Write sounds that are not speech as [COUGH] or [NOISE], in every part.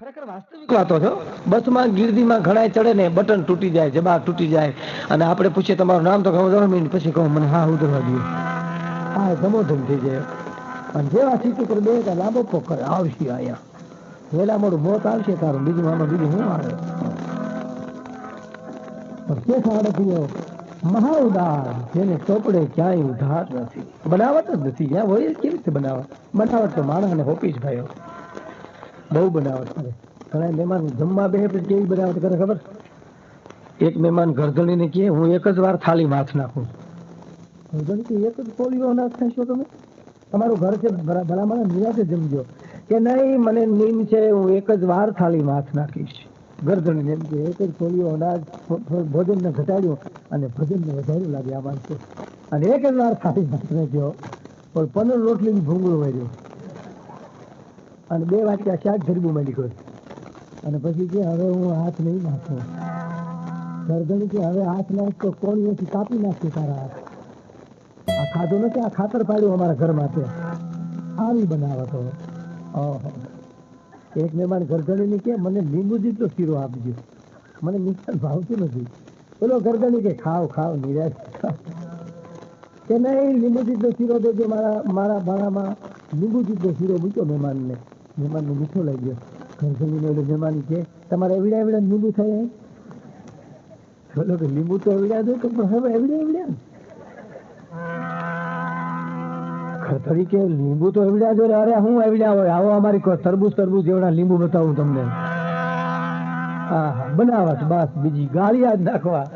ખરેખર વાસ્તવિક વાતો છો બસમાં, ગીરદીમાં ઘણા ચડે ને બટન તૂટી જાય જબા તૂટી જાય. અને આપણે પૂછીએ, તમારું નામ તો કહું મિનિટ પછી કહું, મને હા ઉતરવા દો હા ધમોધમ થઈ જાય. અને જેવા સીટી પર બે લાંબો પોકર આવશે અહીંયા. વહેલા મોડું મોત આવશે તારું, બીજું આમાં બીજું શું આવે? પણ તે સાડકીઓ મહાઉદાર, જેને ચોપડે ક્યાંય ઉધાર નથી. બનાવટ જ નથી. જ્યાં હોય કેવી રીતે બનાવટ બનાવટ તો માણસને હોપી જ ભાઈઓ. બહુ બનાવટ કરે ઘણા મહેમાન જમવા બે પછી કેવી બનાવટ કરે ખબર? એક મહેમાન ગરદણીને કહે, હું એક જ વાર થાળી માથ નાખું. ગરદણી એક જ કોળીઓ નાખ નાખશો તમે? તમારું ઘર છે, ભલા ભલામણ નિરાશે જમજો. કે નહીં, મને નીમ છે, હું એક જ વાર થાળી માથ નાખીશ. ગરદણી એમ કે એક જ કોળીઓ અનાજ ભોજનને ઘટાડ્યું અને ભોજનને વધાર્યું લાગે આ માણસો. અને એક જ વાર થાળી માથ નાખ્યો, પણ પંદર રોટલી ભૂંગળું વર્યું. અને બે વાક્ય શાક ગરબું માંડી ગયો. અને પછી કે હવે હું હાથ નહીં નાખું. ગરદણી કે હવે હાથ નાખ તો કોણીઓથી કાપી નાખશે તારા હાથ? આ ખાધું નથી, આ ખાતર પાડ્યું અમારા ઘરમાં તે. આવી બનાવતો એક મહેમાન ગરદણીને કે, મને લીંબુ જેટલો શીરો આપજો. મને મીઠા ભાવતું નથી. પેલો ગરદણી કે ખાવ ખાવ નિરાશ. કે નહીં, લીંબુ જેટલો શીરો દેજો મારા મારા ભાણામાં લીંબુ જેટલો શીરો મૂક્યો મહેમાનને. મહેમાનને મીઠો લાગ્યો ગરદણીને ઓલો મહેમાન કે તમારે એવડ્યા એવડ્યા લીંબુ થાય બોલો કે લીંબુ તો એવડ્યા દો તો હવે એવડ્યા એવડ્યા કે લીંબુ તો એવડ્યા જો અરે હું એવડ્યા હોય? આવો અમારી કોઈ તરબૂજ તરબૂજ એવડા લીંબુ બતાવું તમને. હા હા બનાવટ, બસ, બીજી ગાળી આજ નાખવા.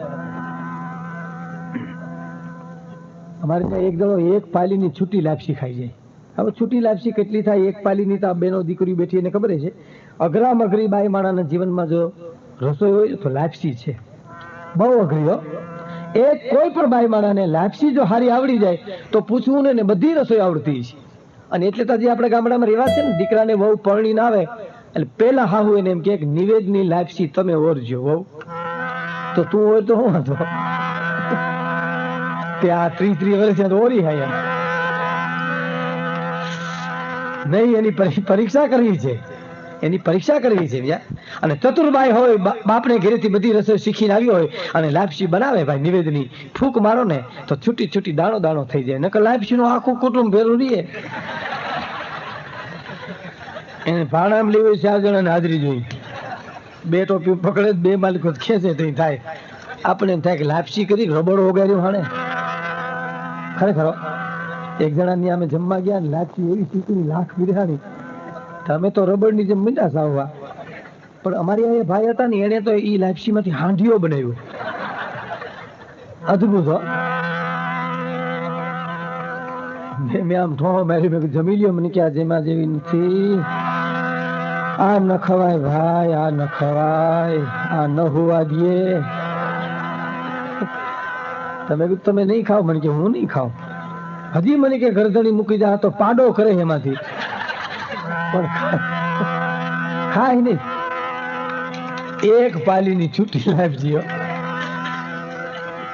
અમારે ત્યાં એક દડો એક પાલીની છૂટી લાપસી ખાઈ જાય. હવે છૂટી લાપસી કેટલી થાય, એક પાલીની તો આ બેનો દીકરી બેઠી એને ખબર છે? અઘરામ અઘરી બાઈ માણાના જીવનમાં જો રસોઈ હોય તો લાપસી છે. બહુ અઘરી, હો. એ કોઈ પણ બાઈ માણાને લાપસી જો હારી આવડી જાય, તો પૂછવું ને બધી રસોઈ આવડતી છે. અને એટલે તો હજી આપણે ગામડામાં રિવાજ છે ને, દીકરાને વહુ પરણી ના આવે, એટલે પેલા હાહુ એને એમ કે, નિવેદની લાપસી તમે ઓરજો, વહુ. તો તું હોય તો હું વાંધો. [LAUGHS] તે આ ત્રીસ ત્રીસ વર્ષ તો ઓરી હાય નહીં, એની પરીક્ષા કરવી છે. એની પરીક્ષા કરવી છે. અને ચતુરબાઈ હોય બાપને ઘરેથી બધી રસોઈ શીખીને આવી હોય અને લાપસી બનાવે ભાઈ, નિવેદની. ફૂંક મારો ને તો છૂટી છૂટી દાણો દાણો થઈ જાય. નકર લાપસી નું આખું કુટુંબ ભેરું રહીએ એને ભાણામ લેવી ચાર જણાને હાજરી જોઈ. બે ટોપી પકડે બે માલિકો ખેંચે તો થાય. આપણે થાય કે લાપસી કરી રબડ વગાડ્યું હાણે. ખરેખર એક જણાની અમે જમવા ગયા ને લાપસી એવી ચીકણી લાખ બિરહાણી. તમે તો રબડની જેમ મીંડા સાવવા. પણ અમારી અહીંયા ભાઈ હતા ને એને તો ઈ લાપસીમાંથી હાંઢીઓ બનાવ્યો. અદભુત જમી લ્યો. મને કે, આ જેમાં જેવી નથી. આ ન ખવાય ભાઈ, આ ન ખવાય, આ ન હોવા દે. તમે તમે નહીં ખાવ મને કે, હું નહીં ખાઉં. હજી મને કે ગરદણી મૂકી જા તો પાડો કરે એમાંથી. પણ ખાય નહીં. એક પાલીની છૂટી લાઈફ જીઓ.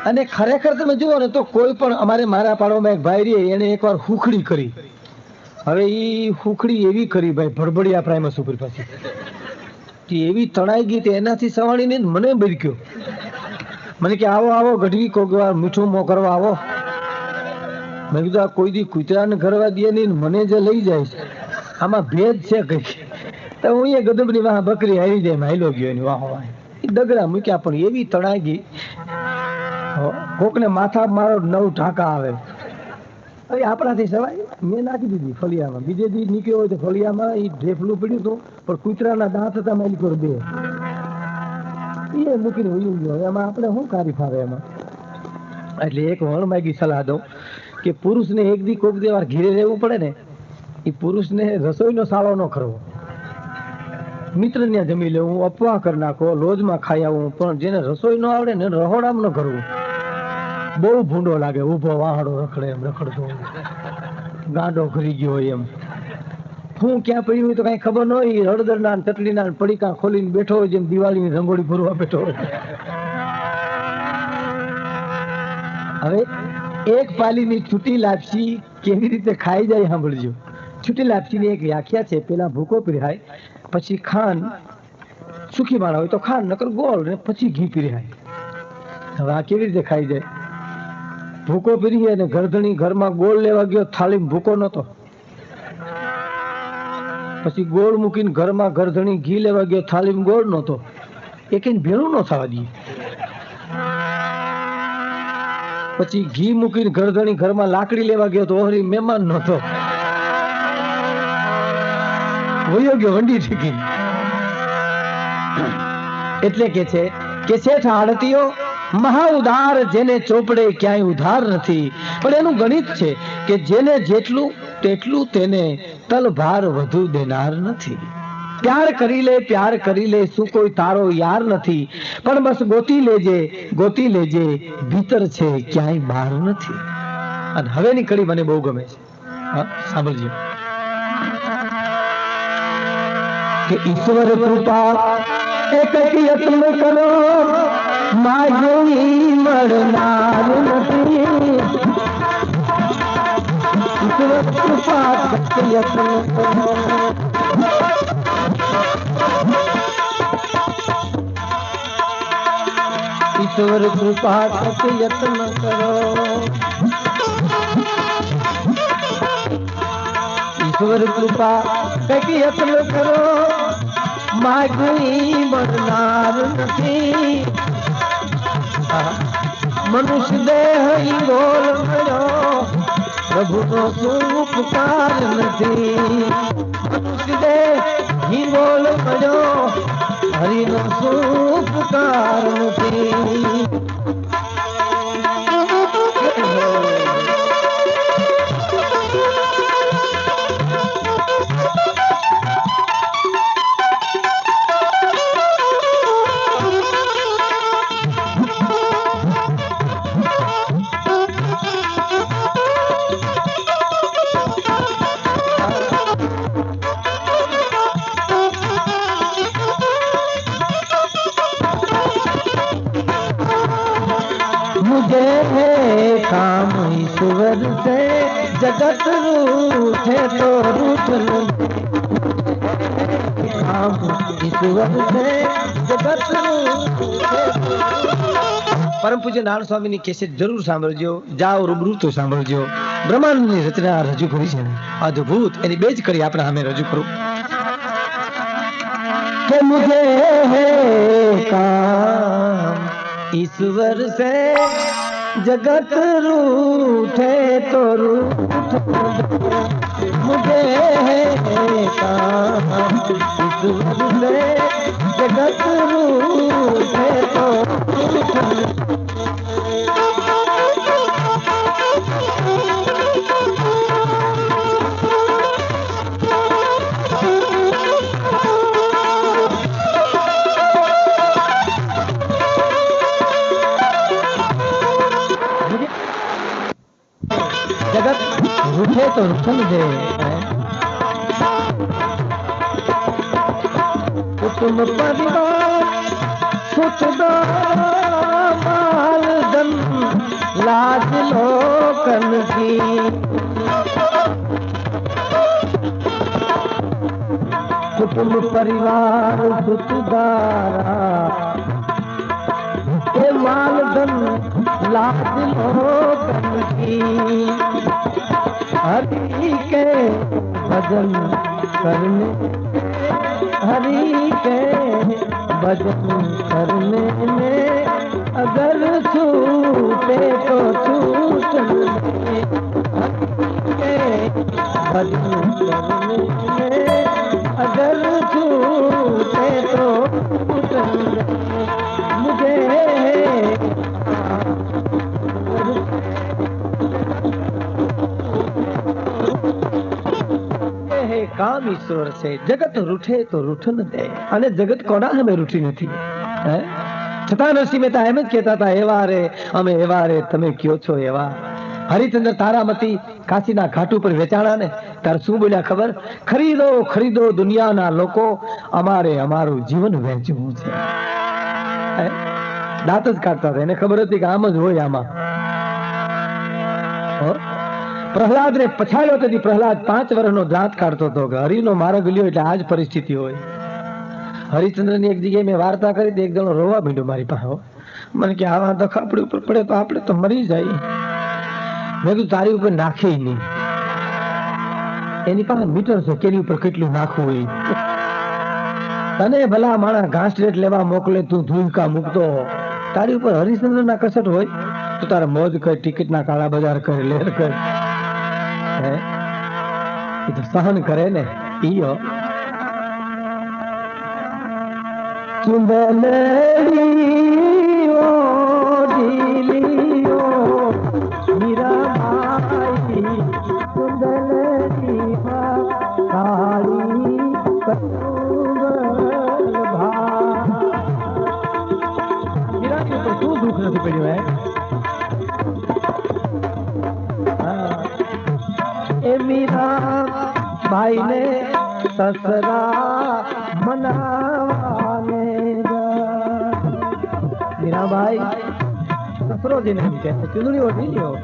અને ખરેખર તમે જુઓ ને તો કોઈ પણ અમારે મારા પાડોમાં એક ભાઈ રહીએ એને એકવાર હુખડી કરી. હવે એ હુખડી એવી કરી ભાઈ ભડભડિયા પ્રાઇમસ ઉપર પાછી. કે એવી તણાઈ ગઈ તે એનાથી સવાણીને મને બિરક્યો. મને કે, આવો આવો, ગઢવી કોક વાર મીઠું મો કરવા આવો. મેં કીધું, આ કોઈ દી કૂતરાને ઘરવા દે નહીં મને જે લઈ જાય છે. આમાં ભેદ છે કઈ તો હું એ ગદબની વાહ બકરી હારી જાય હાઈલો ગયો એની વાહ એ દગડા મૂક્યા, પણ એવી તણાઈ કોકને માથા મારો નવ ઢાકા આવે. હવે આપણાથી સવાય, મેં નાખી દીધી ફળિયામાં. બીજે દી નીકળ્યો હોય તો ફળિયામાં એ ઢેફલું પડ્યું હતું, પણ કૂતરાના દાંત હતા મારી પર બે. એ મૂકીને ઉયું ગયો. એમાં આપણે શું કારી ફાવે એમાં? એટલે એક વણ માગી સલાહ દઉં. કે પુરુષને એક દી કોક દીવાર ઘેરે રહેવું પડે ને એ પુરુષને રસોઈનો સાળો ન કરવો. મિત્ર ને જમી લેવું અપવાહ કરી નાખો, લોજમાં ખાઈ આવું, પણ જેને રસોઈ ન આવડે ને રહોડામ ન કરવું. બહુ ભૂંડો લાગે, ઊભો વાહડો રખડે એમ રખડતો. ગાંડો ઘરી ગયો એમ. હું ક્યાં પડ્યું હોય તો કઈ ખબર ન હોય હળદરના ના ચટણીના પડીકા ખોલીને બેઠો હોય, જેમ દિવાળીની રંગોળી ભરવા બેઠો હોય. હવે એક પાલીની છૂટી લાપસી કેવી રીતે ખાઈ જાય સાંભળજો. છૂટી લાપસીની એક વ્યાખ્યા છે, પેલા ભૂકો પીરાય પછી ખાન સુખી માણા હોય તો ખાન નકર ગોળ ને પછી ઘી પીરાય હવે આ કેવી રીતે ખાઈ જાય? ભૂકો પીરી અને ગરધણી ઘરમાં ગોળ લેવા ગયો થાળી ભૂકો નતો પછી ગોળ મૂકીને ઘરમાં ગરધણી ઘી લેવા ગયો થાળી ગોળ નતો એક ભેળું ન થવા દઈએ. પછી ઘી મૂકીને ગરધણી ઘરમાં લાકડી લેવા ગયો તો ઓહરી મહેમાન નહોતો. વયો ગયો વંડી ઠીકી એટલે કે છે કે શેઠ આડતીઓ મહા ઉધાર જેને ચોપડે ક્યાંય ઉધાર નથી. પણ એનું ગણિત છે કે જેને જેટલું તેટલું તેને તલભાર વધુ દેનાર નથી. પ્યાર કરી લે, પ્યાર કરી લે, શું કોઈ તારો યાર નથી? પણ બસ ગોતી લેજે ગોતી લેજે, ભીતર છે, ક્યાંય બહાર નથી. અને હવેની કડી મને બહુ ગમે છે. સાંભળજો. કે ઈશ્વર કૃપા એક યત્ન કરો માગણી મળનાર નથી. ઈશ્વર કૃપા યત્ન કરો ઈશ્વર કૃપા તક યત્ન કરો. ઈશ્વર કૃપા કંઈક યત્ન કરો. માગણી બનનાર નથી. મનુષ્ય દેહ બોલ મળ્યો પ્રભુનો શું ઉપકાર નથી. ઈ બોલ મળ્યો હરિનો શું ઉપકાર કામ ઈશ્વર છે, જગત રૂઠે તો રૂઠલું કામ ઈશ્વર છે, જગત પરમ પૂજ્ય નારાયણ સ્વામીની કેસેટ જરૂર સાંભળજો, જાઓ રૂબરૂ તો સાંભળજો. બ્રહ્માંડની રચના રજૂ કરી છે અદ્ભુત, એની બે જ કરી આપણે સામે રજૂ કરું. કે મુજે હે કામ, ઈશ્વર સે जगत रूठे तो रूठ मुझे है जगत रूठे तो रूठ સમજે કુટુંબ પરિવાર સુખદો માલદન લાજ લોકન કી કુટુંબ પરિવાર સુખદારા, એ માલદન લાજ લોકન કી हरि के भजन करने हरि के भजन करने में ઈશ્વર છે. જગત રૂઠે તો રૂઠન દે. અને જગત કોના અમે રૂઠી નથી. છતાં નરસિંહ મહેતા એમ જ કહેતા હતા, એવા રે, અમે એવા રે, તમે કયો છો એવા? હરિચંદ્ર તારામતી કાશીના ઘાટ ઉપર વેચાણા ને ત્યારે શું બોલ્યા ખબર? ખરીદો ખરીદો દુનિયાના લોકો, અમારે અમારું જીવન વહેંચવું છે. દાંત જ કાઢતા હતા. એને ખબર હતી કે આમ જ હોય આમાં. હો? પ્રહલાદ ને પછાડ્યો તેથી પ્રહલાદ પાંચ વર્ષનો દાંત કાઢતો હતો. કે હરિનો માર્ગ લ્યો એટલે આ જ પરિસ્થિતિ હોય. હરિચંદ્રની એક જગ્યાએ મેં વાર્તા કરી એક જણો રોવા માંડ્યો મારી પાસે મને કે આવા દખ આપણી ઉપર પડે તો આપણે તો મરી જાય. મેં કીધું, તારી ઉપર નાખે નહીં. એની પાસે મીટર છે કેની ઉપર કેટલું નાખવું હોય. તને ભલા માણા ઘાસલેટ લેવા મોકલે, તું ધૂમકા મૂકતો. તારી ઉપર હરિશ્ચંદ્ર ના કસટ હોય, તો તારે મોજ કર ટિકિટ ના કાળા બજાર કર, લેર કર. सहन करे ने इयो। चूंंदन दुख नथो पियो आहे ભાઈને સસરા મનાવાને ગયા. મીરાબાઈ સસરો જેને એમ કે ચૂંદડી ઓઢી લ્યો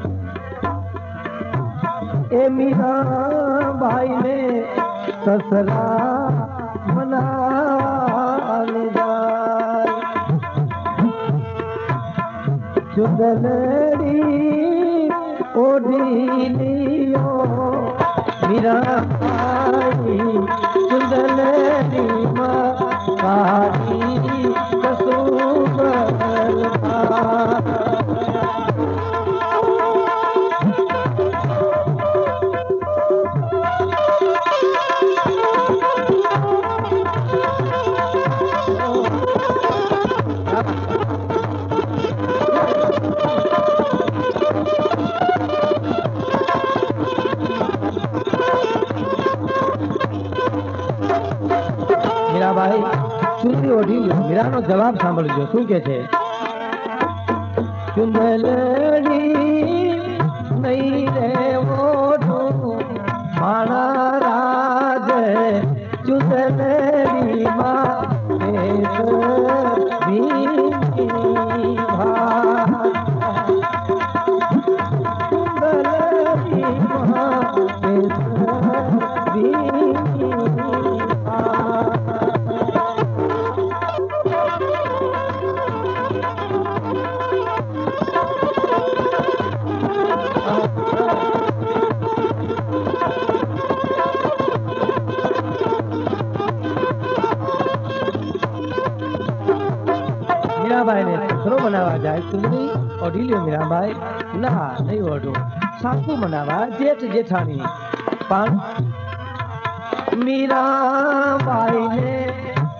એ મીરાબાઈને સસરા મનાવાને ચુંદડી ઓઢી લ્યો મીરાબાઈ सुधल दीपा જવાબ સાંભળજો. શું કે છે? ચુંદલડી બનાવવા જાય ચુંદડી ઓઢી લ્યો મીરાબાઈ ના નહીં ઓઢો સાસુ મનાવા જેઠ જેઠાણી પણ મીરાબાઈ ને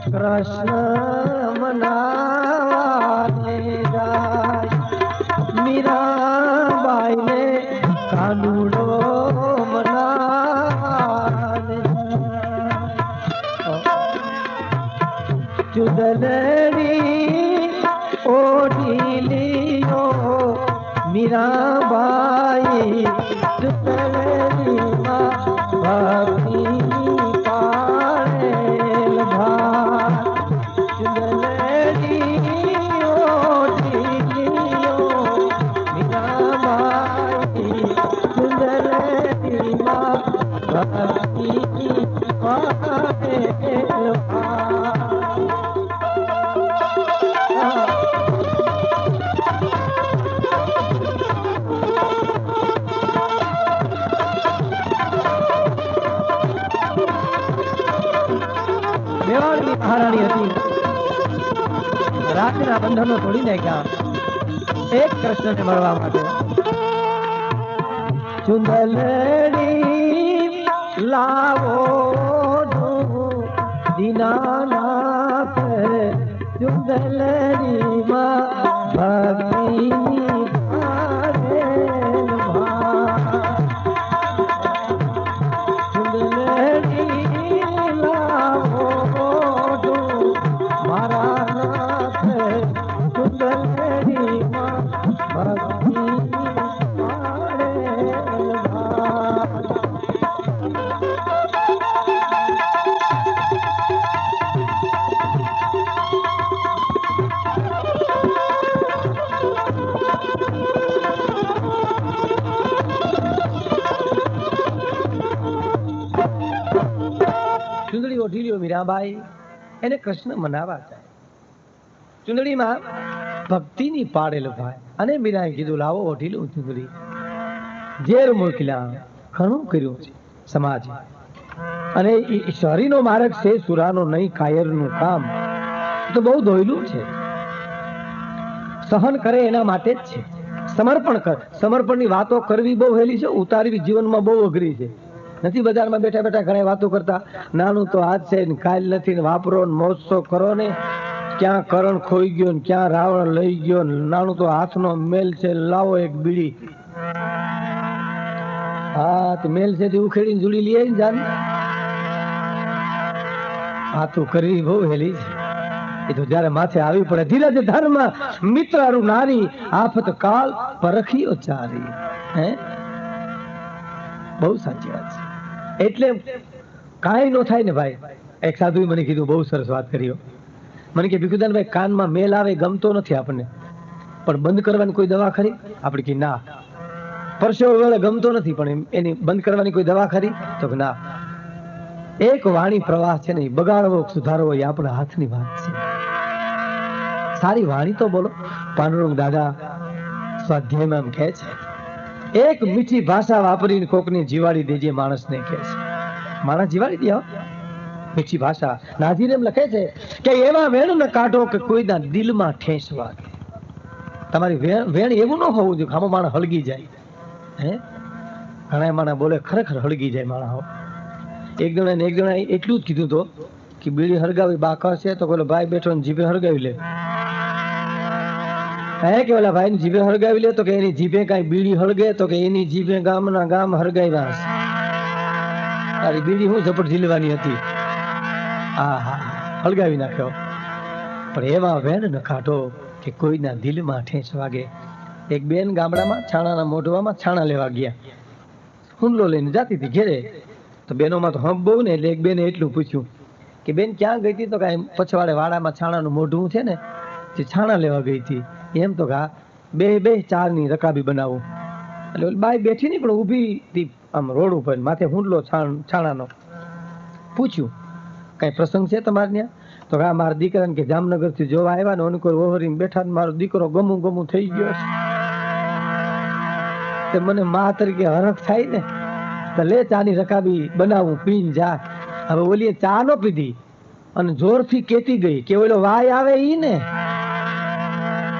કૃષ્ણ મનાવાને જાય મીરાબાઈ બંધનો તોડી નાખ્યા. એક કૃષ્ણને મળવા માટે. ચુંદલડી લાવો દીનાનાથ ચુંદલડીમાં એને કૃષ્ણ મનાવા જાય. ચુંદડીમાં ભક્તિની પાડેલ ભાઈ અને મીરાએ કીધું, લાવો ઓઢીલું ચુંદડી. ઝેર મોકલ્યા ઘણું કર્યું છે સમાજ. અને શરીરનો માર્ગ છે, સુરાનો નહીં, કાયરનું કામ. તો બહુ દોયલું છે. સહન કરે એના માટે જ છે. સમર્પણ કર. સમર્પણની વાતો કરવી બહુ હેલી છે, ઉતારવી જીવનમાં બહુ અઘરી છે. નથી બજારમાં બેઠા બેઠા ઘણા વાતો કરતા. નાનું તો આજ છે કાલ નથી વાપરો ને મોજશો કરો ને. ક્યાં કરણ ખોઈ ગયો ને ક્યાં રાવણ લઈ ગયો નાનું તો હાથનો મેલ છે, લાવો એક બીડી. હા, તો મેલ છે તે ઉખેડીને જુડી લઈએ ને જાન. આ તો કરી બહુ હેલી છે. એ તો જ્યારે માથે આવી પડે, ધીરજ ધર્મ મિત્ર અરુ નારી, આફત કાલ પરખીઓ ચારી હે? બહુ સાચી વાત છે. એટલે કાંઈ ન થાય ને ભાઈ. એક સાધુએ મને કીધું, બહુ સરસ વાત કરી મને કે, ભીખુદાનભાઈ, કાનમાં મેલ આવે, ગમતો નથી આપણને. પણ બંધ કરવાની કોઈ દવા ખરી? આપણે કે ના. પરસેવો વેળે ગમતો નથી, પણ એની બંધ કરવાની કોઈ દવા ખરી? તો ના. એક વાણી પ્રવાહ છે નહીં બગાડવો, સુધારવો, એ આપણા હાથની વાત છે. સારી વાણી તો બોલો. પાંડુરંગ દાદા સ્વાધ્યાયમાં એમ કહે છે એક મીઠી ભાષા વાપરીને કોકને જીવાડી દેજે માણસને કહે છે. માણસ જીવાડી દે મીઠી ભાષા. નાજીર એમ લખે છે કે એવા વેણ કાઢો કે કોઈના દિલમાં ઠેસ વાગે. તમારી વેણ એવું ન હોવું જોઈએ કે આમાં માણસ હળગી જાય. હે? ઘણા માણસ બોલે, ખરેખર હળગી જાય માણસ. એક જણા એક જણા એટલું જ કીધું તો કે બીડી હળગાવી બાકર છે તો પેલો ભાઈ બેઠો ને જીભે હળગાવી લે. હે કે ઓલા ભાઈ જીભે હળગાવી લે તો કે એની જીભે કાંઈ બીડી હળગે તો કે એની જીભે ગામના ગામ હળગાવ્યા તારી બીડી હું ઝપટ ઝીલવાની હતી. હા હા હળગાવી નાખ્યો. પણ એવા બેન નખાટો કે કોઈના દિલમાં ઠેસ વાગે. એક બેન ગામડામાં છાણાના મોઢવામાં છાણા લેવા ગયા. હુંડલો લઈને જાતી હતી ઘેરે. તો બેનોમાં તો હંપ બહુ ને એટલે એક બેને એટલું પૂછ્યું કે બેન ક્યાં ગઈ હતી? તો કાંઈ પછવાડે વાડામાં છાણાનું મોઢું છે ને તે છાણા લેવા ગઈ હતી. એમ તો કા બે બે ચારની રકાબી બનાવું. એટલે બાઈ બેઠી નહીં પણ ઊભી હતી આમ રોડ ઉપર, માથે હુંડલો છાણાનો. પૂછ્યું, કઈ પ્રસંગ છે તમારે ત્યાં? તો કે મારા દીકરાને કે જામનગરથી જોવા આવ્યા ને અનુકૂળ ઓહરી બેઠા મારો દીકરો ગમું ગમું થઈ ગયો છે. મને મા તરીકે હરખ થાય ને, તો લે ચાની રકાબી બનાવું, પીન જા. હવે ઓલીએ ચા નો પીધી અને જોરથી કેતી ગઈ કે ઓલો વાય આવે ઈ ને.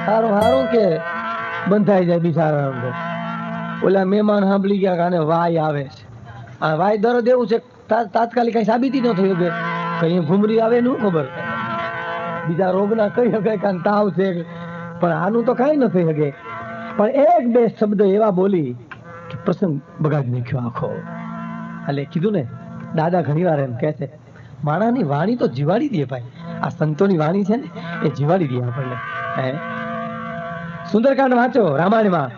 સારું સારું કે બંધાઈ જાય બિચારા તો. ઓલા મહેમાન સાંભળી ગયા કાને વાય આવે છે. આ વાય દર્દ એવું છે તાત્કાલિક કઈ સાબિતી ન થઈ શકે. કઈ ઘુમરી આવે નું ખબર. બીજા રોગના કઈ શકાય કાન તાવ છે પણ આનું તો કઈ ન થઈ શકે. પણ એક બે શબ્દ એવા બોલી કે પ્રસંગ બગાડી નાખ્યો આખો. એટલે કીધું ને, દાદા ઘણીવાર એમ કહે છે, માણાની વાણી તો જીવાડી દે ભાઈ. આ સંતોની વાણી છે ને, એ જીવાડી દે આપણને. હે? સુંદરકાંડ વાંચો રામાયણમાં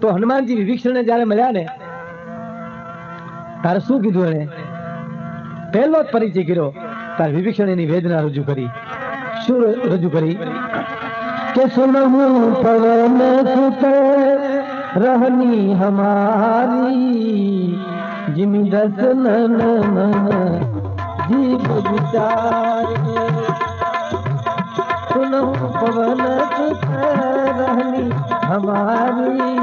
તો હનુમાનજી વિભીષણને જ્યારે મળ્યા ને તારે શું કીધું એને પહેલો જ પરિચય કર્યો તારે વિભીષણ એની વેદના રજૂ કરી શું ર- રજૂ કરી કે સુનહું પવન સુત रहनी हमारी जिमी दर्शन जीव विचारे हमारी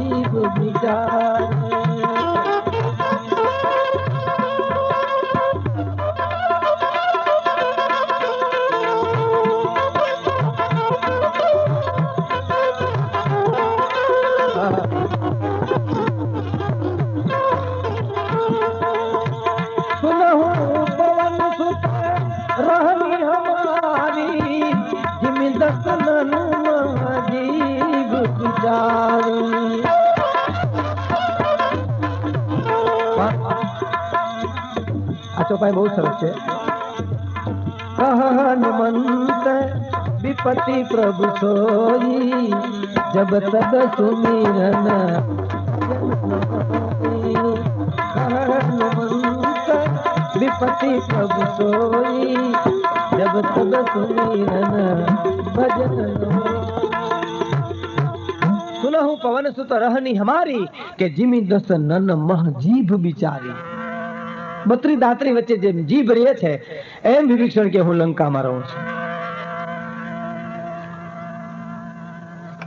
जीव बिचार ચોપાઈ બહુ સરસ છે હનુમંત વિપતિ પ્રભુ સોઈ જબ તબ સુમિરન હનુમંત વિપતિ પ્રભુ સોઈ જબ તબ સુમિરન ભજન સુનહુ પવન સુત રહની હમારી કે જીમી દસ નન મહ જીભ બિચારી બત્રી દાત્રી વચ્ચે જેમ જીભ રહે છે, એમ વિભીષણ કે હું લંકામાં રહું છું.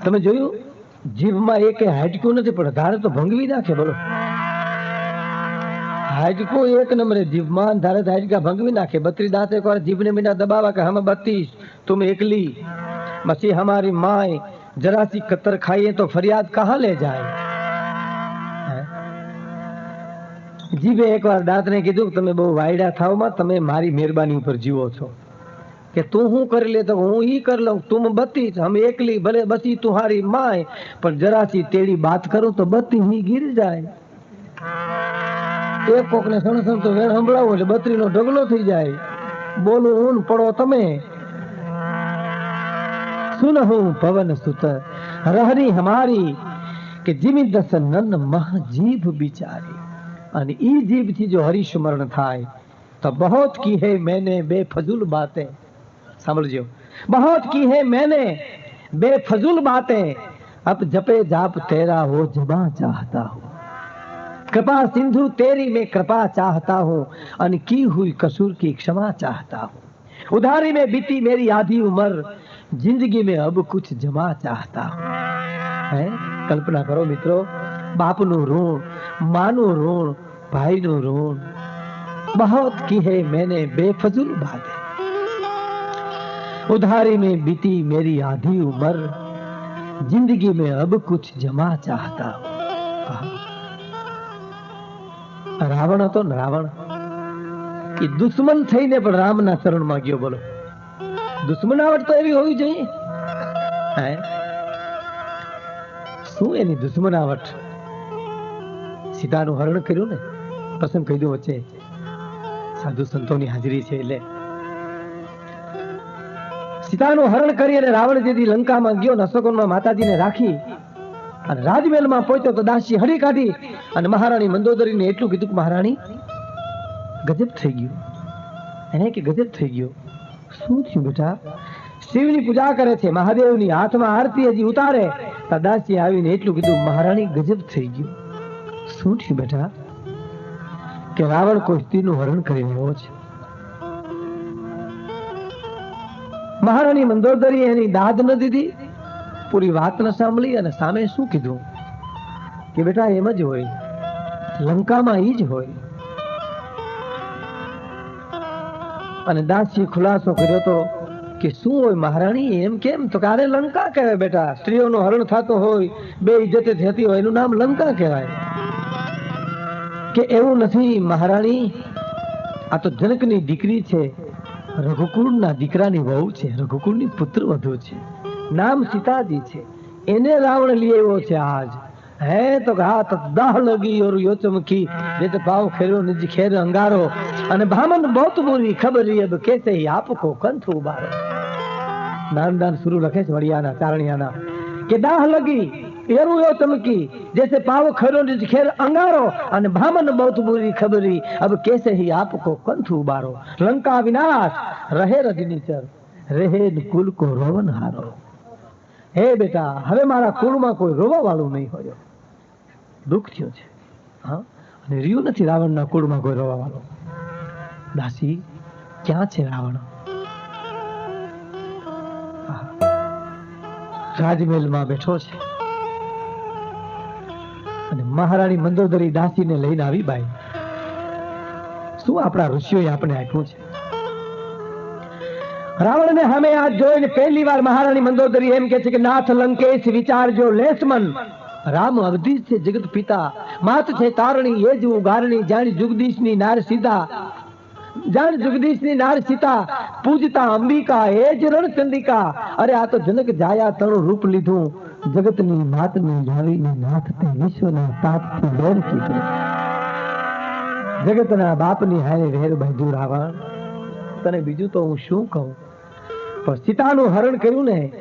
તમે જોયું? જીભમાં એક હાડકું નથી, પણ ધારે તો ભંગવી નાખે, બોલો. હાડકો એક નંબરે જીભમાં, ધારે હાડકા ભંગવી નાખે. બત્રી દાંત એક વાર જીભને મીના દબાવા કે, હમે બત્રીસ, તું એકલી. મસી હમારી માય, જરા સી કતર ખાઈએ તો ફરિયાદ કહા લે જાય? જીભે એકવાર દાંતને કીધું તમે બહુ વાયડા થાવમાં તમે મારી મહેરબાની ઉપર જીવો છો. કે તું હું કરી લે તો હું ઈ કરી લઉં, તું બત્તી હમ એકલી, ભલે બસી તુહારી માય, પણ જરાથી તેડી બાત કરું તો બત્તી હી ગીર જાય. એક કોક ને સણ સણ તો વેણ સંભળાવો એટલે બત્રી નો ઢગલો થઈ જાય. બોલું હું પડો તમે. સુન હું પવન સુત રહરી હમારી, કે જીમી દસ નન મહ જીભ બિચારી. અને એ જીભથી જો હરિસ્મરણ થાય, તો બહોત કી હે મેને બે ફજુલ બાતે. સાંભળજો. બહોત કી હે મેને બે ફજુલ બાતે. અબ જપે જાપ તેરા હો, જબા ચાહતા હો. કૃપા સિંધુ તેરી મેં કૃપા ચાહતા હો અને કી હુઈ કસૂર કી ક્ષમા ચાહતા હો. ઉધારી મેં બીતી મેરી આધી ઉમર, જિંદગી મેં અબ કુછ જમા ચાહતા હો. હે? કલ્પના કરો મિત્રો, બાપનું ઋણ, માનું ઋણ ભાઈનું ઋણ बहुत की है मैंने बेफजूल बातें उधारी में बीती मेरी आधी उम्र जिंदगी में अब कुछ जमा चाहता हूं રાવણ હતો ને રાવણ એ દુશ્મન થઈને પણ રામના ચરણમાં ગયો બોલો દુશ્મનાવટ તો એવી હોવી જોઈએ હે શું એની દુશ્મનાવટ સીતાનું હરણ કર્યું ને પ્રસંગ કહી દઉં વચ્ચે. સાધુ સંતોની હાજરી છે એટલે. સીતાનું હરણ કરી અને રાવણ લંકામાં ગયો, નસકોનમાં માતાજીને રાખી અને રાજમહેલમાં પહોંચ્યો તો દાસી હરી કાઢી અને મહારાણી મંદોદરીને એટલું કીધું કે મહારાણી, ગજબ થઈ ગયું. એને કે ગજબ થઈ ગયો. શું થયું બેટા? શિવની પૂજા કરે છે, મહાદેવની હાથમાં આરતી હજી ઉતારે. તો દાસી આવીને એટલું કીધું, મહારાણી ગજબ થઈ ગયું. શું થયું બેટા? કે રાવણ કુસ્તીનું હરણ કરી રહ્યો છે. મહારાણી મંદોદરી એની દાદ ન દીધી. પૂરી વાત ન સાંભળી અને સામે શું કીધું? કે બેટા, એમ જ હોય. લંકામાં ઈ જ હોય. અને દાસજી ખુલાસો કર્યો તો કે શું હોય મહારાણી, એમ કેમ? તો કે આને લંકા કહેવાય બેટા. સ્ત્રીઓનું હરણ થતો હોય, બે ઇજ્જતે થતી હોય, એનું નામ લંકા કહેવાય. કે એવું નથી, મહારાણી, આ તો જનકની દીકરી છે. રઘુકુળના દીકરાની વહુ છે. રઘુકુળની પુત્ર વધુ છે. નામ સીતાજી છે. એને રાવણ લઈ આવ્યો છે આજ. હે તો કે હા તો દાહ લગી ઓર યોચમખી જે તો પાવ ખેરો, નિજ ખેર અંગારો. અને ભામન બહુત બુરી ખબર અબ કેસે આપકો કંથ ઉબારો. નાનદાન શરૂ લખે છે વડિયાના, ચારણિયાના, કે દાહ લગી એવું ચમકી જૈસે પાવ ખરો ખેર અંગારો અને ભામન બહુત બુરી ખબરી અબ કેસે હી આપકો કંથુ ઉબારો? લંકા વિનાશ, રહે રજનીચર રહે કુલ કો રોવન હારો. હે બેટા, હવે મારા કુળમાં કોઈ રોવા વાળું નહીં હોય. દુઃખ થયો છે. હા? અને રહ્યું નથી રાવણના કુળમાં કોઈ રોવા વાળો દાસી, ક્યાં છે રાવણ? રાજમહેલમાં બેઠો છે. મહારાણી મંદોદરી દાસીને લઈને આવી બાઈ. શું આપણા ઋષિઓએ આપણે આપ્યું છે? રાવણને સામે આ જોઈને પહેલી વાર મહારાણી મંદોદરી એમ કે છે કે, નાથ લંકેશ વિચારજો લેસમન રામ અવધિ છે, જગત પિતા. માત છે તારણી, એ જ ઉગારણી જાણી જુગદીશની નાર સીધા. જાણ જુગદીશની નાર સીતા. પૂજતા અંબિકા, એ જ રણચંડિકા. અરે આ તો જનક જાયા તણું રૂપ લીધું. જગતની માતની જાવીને નાથ તે વિશ્વના તાપથી દોર કીધું જગતના બાપની હારે વેર બાંધ્યું રાવણ તને બીજું તો હું શું કહું? પણ સીતાનું હરણ કર્યું ને,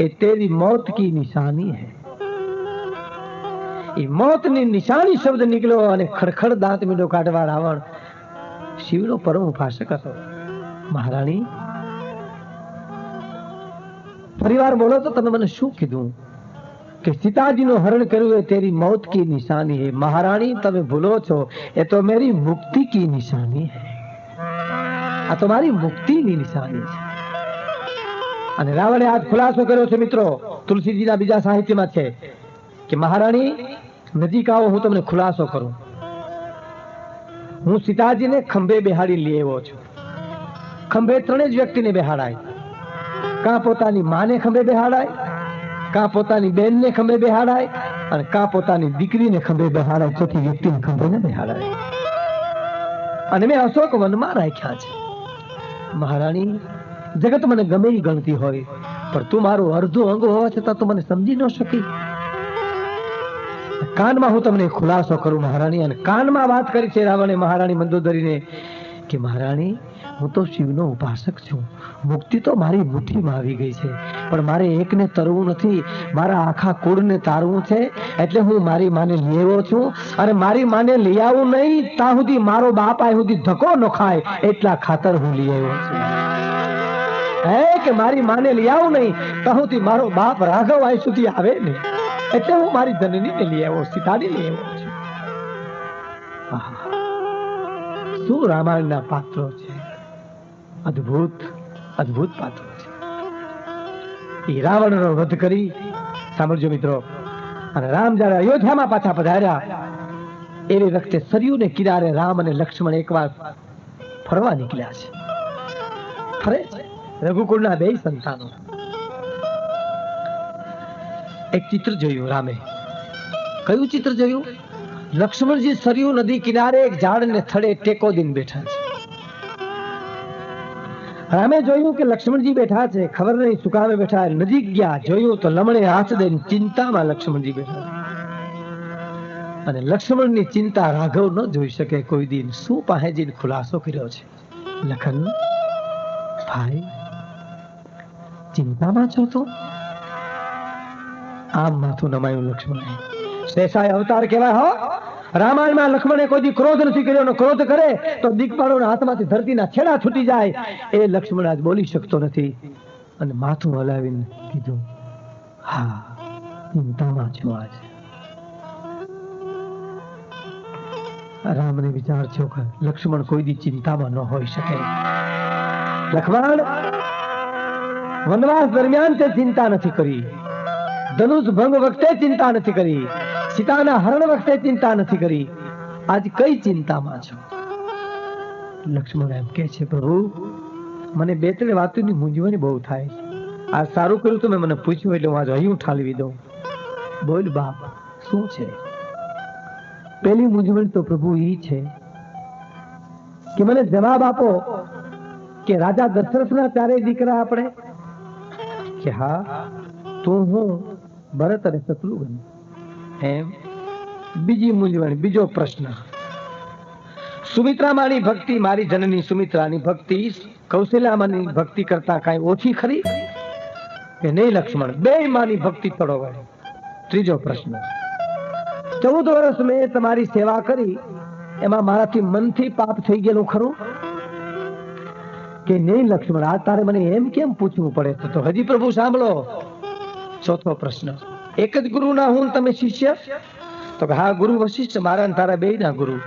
એ તેરી મોત કી નિશાની હે. એ મોતની નિશાની શબ્દ નીકળ્યો અને ખડખડ દાંત મીડો કાઢવા રાવણ શિવનો પરમ ઉપાસક હતો. મહારાણી, ફરીવાર બોલો તો તમે મને શું કીધું? કે સીતાજી નું હરણ કર્યું એ તેરી મૌત કી નિશાની હે. મહારાણી, તમે ભૂલો છો. એ તો મેરી મુક્તિ કી નિશાની હે. આ તો મારી મુક્તિની નિશાની છે. અને રાવણે આજ ખુલાસો કર્યો છે મિત્રો, તુલસીજીના બીજા સાહિત્યમાં છે કે, મહારાણી, નજીક આવો, હું તમને ખુલાસો કરું. હું સીતાજીને ખંભે બેહાડી લઈ આવ્યો છું. ખંભે ત્રણે જ વ્યક્તિને બેહાડાય. કાં પોતાની માને ખંભે બેહાડાય? કાં પોતાની બેનને ખંભે બેહાડાય અને કા પોતાની દીકરીને ખંભે બેહાડાય. ચોથી વ્યક્તિને ખંભે ન બેહાડાય. અને મેં અશોક વનમાં રાખ્યા છે. મહારાણી, જગત મને ગમે એ ગણતી હોય, પણ તું મારું અર્ધો અંગ હોવા છતાં તું મને સમજી ન શકી. કાનમાં હું તમને ખુલાસો કરું મહારાણી, અને કાનમાં વાત કરી છે રાવણે મહારાણી મંદોદરીને કે મહારાણી હું તો શિવનો ઉપાસક છું. મુક્તિ તો મારી મુઠ્ઠીમાં આવી ગઈ છે. પણ મારે એકને તરવું નથી. મારા આખા કુળને તારવું છે. એટલે હું મારી માને લઈ આવ્યો છું. અને મારી માને લઈ આવું નહીં, ત્યાં સુધી મારો બાપ આ સુધી ધક્કો ન ખાય એટલા ખાતર હું લઈ આવ્યો છું. હે કે મારી માને લઈ આવું નહીં, ત્યાં સુધી મારો બાપ રાઘવ આ સુધી આવે ને. એટલે હું મારી જનનીને લઈ આવ્યો, સીતાની લઈ આવ્યો છું. શું રામાયણના પાત્રો છે? અદ્ભુત અદ્ભુત પાત્ર છે. એ રાવણનો વધ કરી, સાંભળજો મિત્રો, અને રામ જ્યારે અયોધ્યામાં પાછા પધાર્યા, એવી વખતે સરયુને કિનારે રામ અને લક્ષ્મણ એકવાર ફરવા નીકળ્યા છે. ફરે છે. રઘુકુળના બે સંતાનો. એક ચિત્ર જોયું રામે. કયું ચિત્ર જોયું? લક્ષ્મણજી સરયુ નદી કિનારે એક ઝાડને થડે ટેકો દિન બેઠા છે. રામે જોયું કે લક્ષ્મણજી બેઠા છે, ખબર નહીં સુકામે બેઠા નજીક ગયા, જોયું તો લમણે હાથ દઈને ચિંતામાં લક્ષ્મણજી બેઠા અને લક્ષ્મણની ચિંતા રાઘવ ન જોઈ શકે, કોઈ દિન શું પાસે ખુલાસો કર્યો છે? લખન, ભાઈ, ચિંતામાં છો તો? આમ માથું નમાયું લક્ષ્મણ. શેષાય અવતાર કેવા હો. રામાયણમાં લક્ષ્મણે કોઈ ક્રોધ નથી કર્યો ક્રોધ કરે તો દીકપાળોના હાથમાંથી ધરતીના છેડા છૂટી જાય. એ લક્ષ્મણ આજ બોલી શકતો નથી. અને માથું હલાવીને કીધું, હા, ચિંતામાં છું આજ. રામને વિચાર થયો કે લક્ષ્મણ કોઈ દી ચિંતામાં ન હોઈ શકે. લક્ષ્મણ, વનવાસ દરમિયાન તે ચિંતા નથી કરી. ધનુષ ભંગ વખતે ચિંતા નથી કરી. સીતાના હરણ વખતે ચિંતા નથી કરી. આજ કઈ ચિંતામાં છો? લક્ષ્મણ એમ કે છે, પ્રભુ, મને બે ત્રણ વાતોની મૂંઝવણ બહુ થાય આ સારું કર્યું તો મેં મને પૂછ્યું એટલે હું આજે અહીં ઠાલવી દઉં. બોલ બાપ, શું છે? પેલી મૂંઝવણ તો પ્રભુ એ છે કે મને જવાબ આપો કે રાજા દશરથના ચારે દીકરા આપણે? કે હા, તું હું ભરત અને શત્રુઘ્ન બીજી મૂંઝવણ, બીજો પ્રશ્ન. સુમિત્રામાની ભક્તિ મારી જનની સુમિત્રાની ભક્તિ કૌશલ્યામાની ભક્તિ કરતા કાંઈ ઓછી ખરી? કે નહીં, લક્ષ્મણ? બે માની ભક્તિ તળો વળે ત્રીજો પ્રશ્ન. ચૌદ વર્ષ મેં તમારી સેવા કરી, એમાં મારાથી મનથી પાપ થઈ ગયેલું ખરું? કે નહીં, લક્ષ્મણ? આ તારે મને એમ કેમ પૂછવું પડે? તો હજી પ્રભુ સાંભળો. ચોથો પ્રશ્ન. એક જ ગુરુના હું તમે શિષ્ય? તો હા, ગુરુ વશિષ્ઠ, મારા તારા બે ના ગુરુ.